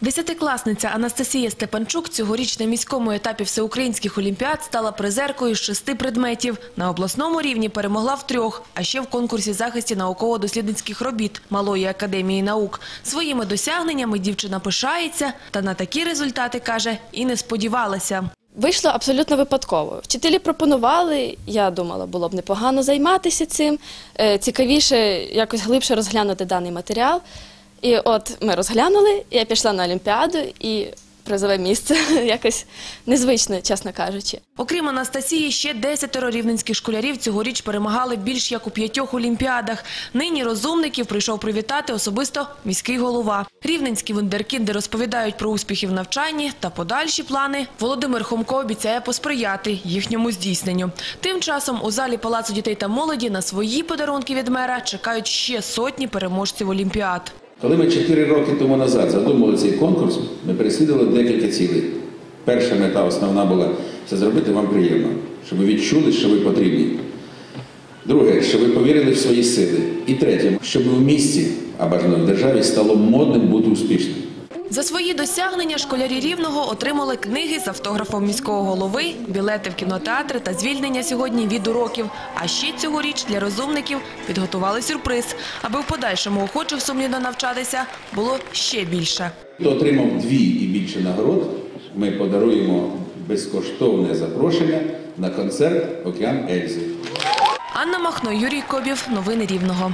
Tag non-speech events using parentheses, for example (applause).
Десятикласниця Анастасія Степанчук цьогоріч на міському етапі всеукраїнських олімпіад стала призеркою з шести предметів. На обласному рівні перемогла в трьох, а ще в конкурсі захисті науково-дослідницьких робіт Малої академії наук. Своїми досягненнями дівчина пишається, та на такі результати, каже, і не сподівалася. Вийшло абсолютно випадково. Вчителі пропонували, я думала, було б непогано займатися цим, е, цікавіше якось глибше розглянути даний матеріал. І от ми розглянули, я пішла на Олімпіаду і призове місце (laughs) якось незвично, чесно кажучи. Окрім Анастасії, ще десятеро рівненських школярів цьогоріч перемагали більш як у п'ятьох олімпіадах. Нині розумників прийшов привітати особисто міський голова. Рівненські вундеркінди розповідають про успіхи в навчанні та подальші плани. Володимир Хомко обіцяє посприяти їхньому здійсненню. Тим часом у залі Палацу дітей та молоді на свої подарунки від мера чекають ще сотні переможців олімпіад. Коли ми 4 роки тому назад задумали цей конкурс, ми переслідували декілька цілей. Перша мета основна була це зробити вам приємно, щоб ви відчули, що ви потрібні. Друге, щоб ви повірили в свої сили. І третє, щоб в місті, а бажано в державі, стало модним бути успішним. За свої досягнення школярі Рівного отримали книги з автографом міського голови, білети в кінотеатри та звільнення сьогодні від уроків. А ще цьогоріч для розумників підготували сюрприз, аби в подальшому охочих сумлінно навчатися було ще більше. Хто отримав дві і більше нагород, ми подаруємо безкоштовне запрошення на концерт Океан Ельзи. Анна Махно, Юрій Кобів. Новини Рівного.